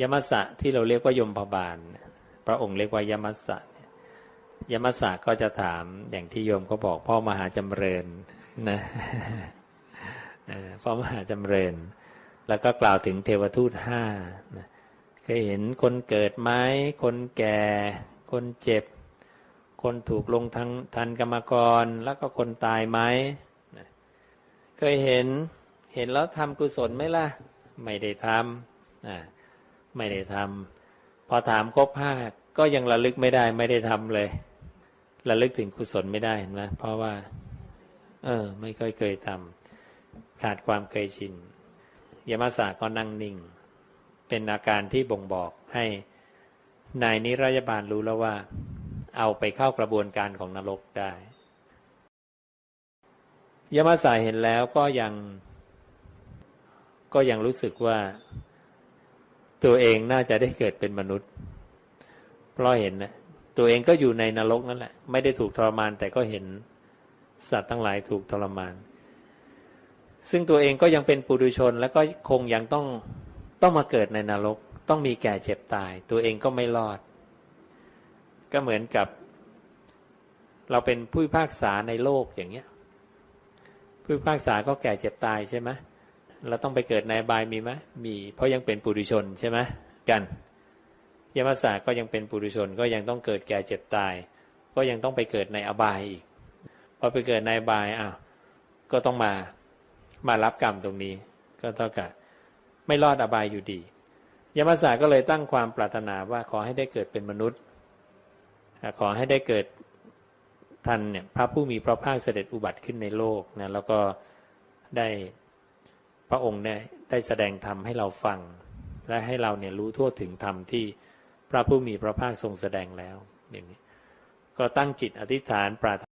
ยมัสสะที่เราเรียกว่ายมพบาล พระองค์เรียกว่ายมัสสะยมัสสะก็จะถามอย่างที่โยมก็บอกพ่อมหาจำเริญนะพ่อมหาจำเริญ แล้วก็กล่าวถึงเทวทูตห้าเคยเห็นคนเกิดไหมคนแก่ คนเจ็บ คนถูกลงทังทันกรรมกร แล้วก็คนตายไหมเคยเห็นเห็นแล้วทำกุศลไหมล่ะ ไม่ได้ทำอ่า ไม่ได้ทำพอถามครบห้าก็ยังระลึกไม่ได้ ไม่ได้ทำเลย ระลึกถึงกุศลไม่ได้เห็นไหมเพราะว่า เออ ไม่ค่อยเคยทำขาดความเคยชินยมาสาก็นั่งนิ่ง เป็นอาการที่บ่งบอกให้นายนิรยาบาลรู้แล้วว่า เอาไปเข้ากระบวนการของนรกได้ยมาสาเห็นแล้วก็ยัง ก็ยังรู้สึกว่า ตัวเองน่าจะได้เกิดเป็นมนุษย์ เพราะเห็นนะตัวเองก็อยู่ในนรกนั่นแหละ ไม่ได้ถูกทรมาน แต่ก็เห็นสัตว์ทั้งหลายถูกทรมาน ซึ่งตัวเองก็ยังเป็นปุถุชน แล้วก็คงยังต้องต้องมาเกิดในนรก ต้องมีแก่เจ็บตาย ตัวเองก็ไม่รอด ก็เหมือนกับ เราเป็นผู้พิพากษาในโลกอย่างเงี้ยผู้พิพากษาก็แก่เจ็บตายใช่ไหมเเราต้องไปเกิดในอบายมีไหมมี เพราะยังเป็นปุถุชนใช่ไหมกันยมศาสก็ยังเป็นปุถุชนก็ยังต้องเกิดแก่เจ็บตาย ก็ยังต้องไปเกิดในอบายอีกพอไปเกิดในอบายอ้าวก็ต้องมามารับกรรมตรงนี้ ก็เท่ากับไม่รอดอบายอยู่ดียมศาสก็เลยตั้งความปรารถนาว่าขอให้ได้เกิดเป็นมนุษย์ ขอให้ได้เกิดท่านเนี่ยพระผู้มีพระภาคเสด็จอุบัติขึ้นในโลกนะแล้วก็ได้ พระองค์เนี่ยได้แสดงธรรมให้เราฟัง และให้เราเนี่ยรู้ทั่วถึงธรรมที่พระผู้มีพระภาคทรงแสดงแล้วอย่างนี้ ก็ตั้งจิตอธิษฐานปรารถ